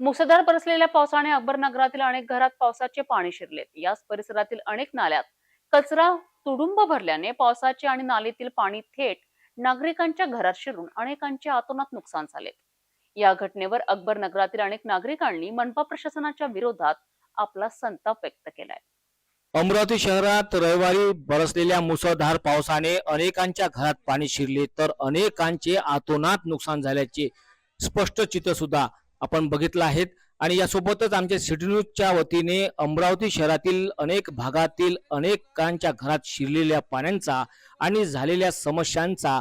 मुसळधार बरसलेल्या पावसाने अकबरनगरातील अनेक घरात पावसाचे पाणी शिरले. याच परिसरातील अनेक नाल्यात कचरा तुडुंब भरल्याने पावसाचे आणि नालीतील पाणी थेट नागरिकांच्या घरात शिरून अनेकांचे आतोनात नुकसान झाले. या घटनेवर अकबरनगरातील अनेक नागरिकांनी मनपा प्रशासनाच्या विरोधात आपला संताप व्यक्त केलाय. अमरावती शहरात रविवारी बरसलेल्या मुसळधार पावसाने अनेकांच्या घरात पाणी शिरले तर अनेकांचे आतोनात नुकसान झाल्याचे स्पष्ट चित्र सुद्धा आपण बघितलं आहेत. आणि यासोबतच आमच्या सिटी न्यूजच्या वतीने अमरावती शहरातील अनेक भागातील अनेकांच्या घरात शिरलेल्या पाण्यांचा आणि झालेल्या समस्यांचा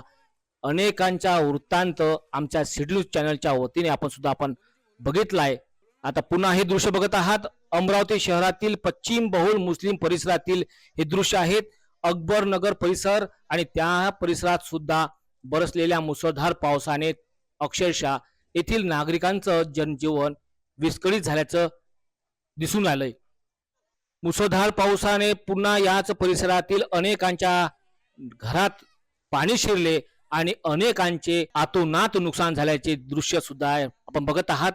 अनेकांचा वृत्तांत आमच्या सिटी न्यूज चॅनलच्या वतीने आपण सुद्धा आपण बघितलाय. आता पुन्हा हे दृश्य बघत आहात. अमरावती शहरातील पश्चिम बहुल मुस्लिम परिसरातील हे दृश्य आहेत. अकबर नगर परिसर आणि त्या परिसरात सुद्धा बरसलेल्या मुसळधार पावसाने अक्षरशः येथील नागरिकांचं जनजीवन विस्कळीत झाल्याचं दिसून आलंय मुसळधार पावसाने पुन्हा याच परिसरातील अनेकांच्या घरात पाणी शिरले आणि अनेकांचे आतोनात नुकसान झाल्याचे दृश्य सुद्धा आहे. आपण बघत आहात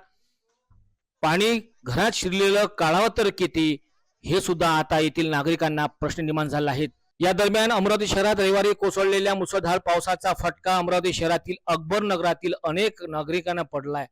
पाणी घरात शिरलेलं काळावं तर किती हे सुद्धा आता येथील नागरिकांना प्रश्न निर्माण झाला आहेत या दरम्यान अमरावती शहरात रविवारी कोसळलेल्या मुसळधार पावसाचा फटका अमरावती शहरातील अकबर नगरातील अनेक नागरिकांना पडलाय.